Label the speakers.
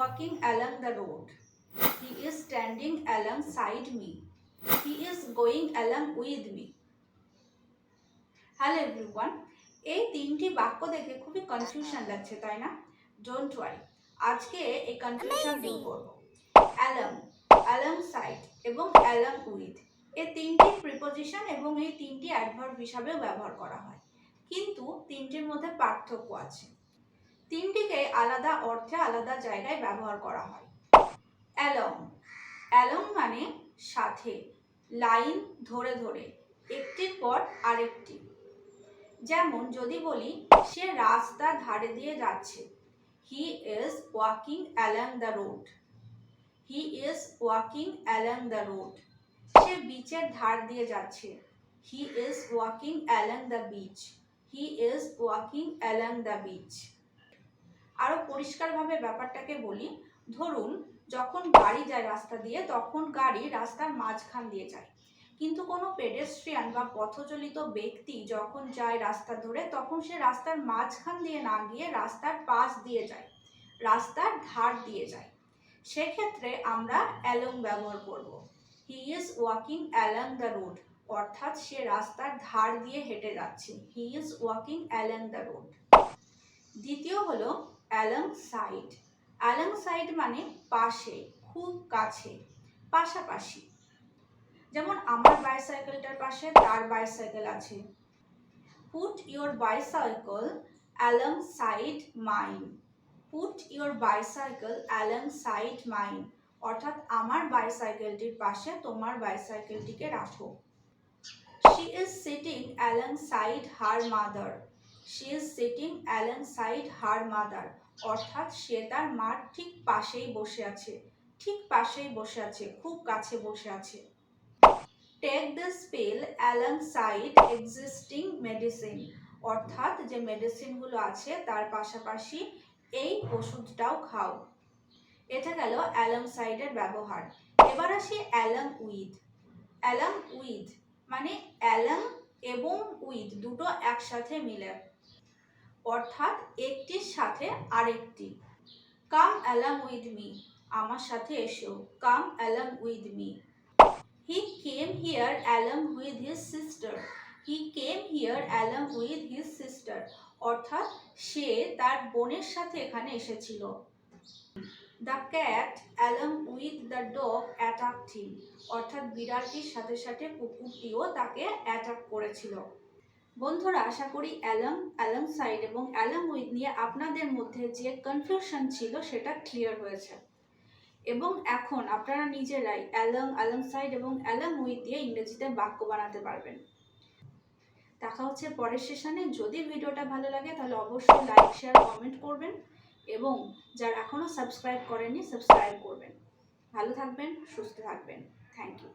Speaker 1: walking along the road. He is standing alongside me. He is going along with me. Hello everyone এই তিনটি বাক্য দেখে খুবই confusion লাগছে তাই না? ডোন্ট ওয়ারি আজকে এই কনফিউশন দূর করব। অ্যালাম অ্যালাম সাইড এবং অ্যালাম উইথ এই তিনটি প্রিপোজিশন এবং এই তিনটি অ্যাডভার্ব হিসাবেও ব্যবহার করা হয়। কিন্তু তিনটির মধ্যে পার্থক্য আছে। তিনটিকে আলাদা অর্থে আলাদা জায়গায় ব্যবহার করা হয়। অ্যালং। অ্যালং মানে সাথে, লাইন ধরে ধরে, একটির পর আরেকটি। যেমন যদি বলি, সে রাস্তা ধারে দিয়ে যাচ্ছে। He is walking along the road he is walking along the road সে বিচের ধার দিয়ে যাচ্ছে। He is walking along the beach he is walking along the beach আরও পরিষ্কারভাবে ব্যাপারটাকে বলি, ধরুন যখন গাড়ি যায় রাস্তা দিয়ে, তখন গাড়ি রাস্তার মাঝখান দিয়ে যায়। কিন্তু কোনো পেডেস্ট্রিয়ান বা পথচলিত ব্যক্তি যখন যায় রাস্তা ধরে, তখন সে রাস্তার মাঝখান দিয়ে না গিয়ে রাস্তার পাশ দিয়ে যায়, রাস্তার ধার দিয়ে যায়। সেক্ষেত্রে আমরা অ্যালং ব্যবহার করব। He is walking along the road অর্থাৎ সে রাস্তার ধার দিয়ে হেঁটে যাচ্ছে। He is walking along the road দ্বিতীয় হলো অ্যালং সাইড অ্যালং সাইড মানে পাশে, খুব কাছে, পাশাপাশি। যেমন আমার বাইসাইকেলটার পাশে, তার বাইসাইকেল আছে। Put your bicycle alongside mine put your bicycle alongside mine অর্থাৎ আমার বাইসাইকেলটির পাশে তোমার বাইসাইকেলটিকে রাখো। She is sitting alongside her mother she is sitting alongside her mother অর্থাৎ সে তার মার ঠিক পাশেই বসে আছে, ঠিক পাশেই বসে আছে, খুব কাছে বসে আছে। Take this pill alongside existing medicine অর্থাৎ যে মেডিসিনগুলো আছে তার পাশাপাশি এই ওষুধটাও খাও। এটা গেল অ্যালং সাইডের ব্যবহার। এবার আসি অ্যালং উইথ অ্যালং উইথ মানে অ্যালং এবং উইথ দুটো একসাথে মিলে। অর্থাৎ একটির সাথে আরেকটি। কাম অ্যালং উইথ মি আমার সাথে এসো। Come along with me he came here along with his sister he came here along with his sister অর্থাৎ সে তার বোনের সাথে এখানে এসেছিল। The cat along with the dog attack him অর্থাৎ বিড়ালটির সাথে সাথে কুকুরটিও তাকে অ্যাটাক করেছিল। বন্ধুরা, আশা করি অ্যালং অ্যালং সাইড এবং অ্যালং উইথ নিয়ে আপনাদের মধ্যে যে কনফিউশন ছিল সেটা ক্লিয়ার হয়েছে। এবং এখন আপনারা নিজেরাই অ্যালং অ্যালং সাইড এবং অ্যালং উইথ দিয়ে ইংরেজিতে বাক্য বানাতে পারবেন। দেখা হচ্ছে পরের সেশনে যদি ভিডিওটা ভালো লাগে তাহলে অবশ্যই লাইক শেয়ার কমেন্ট করবেন এবং যারা এখনও সাবস্ক্রাইব করেননি সাবস্ক্রাইব করবেন। ভালো থাকবেন, সুস্থ থাকবেন। Thank you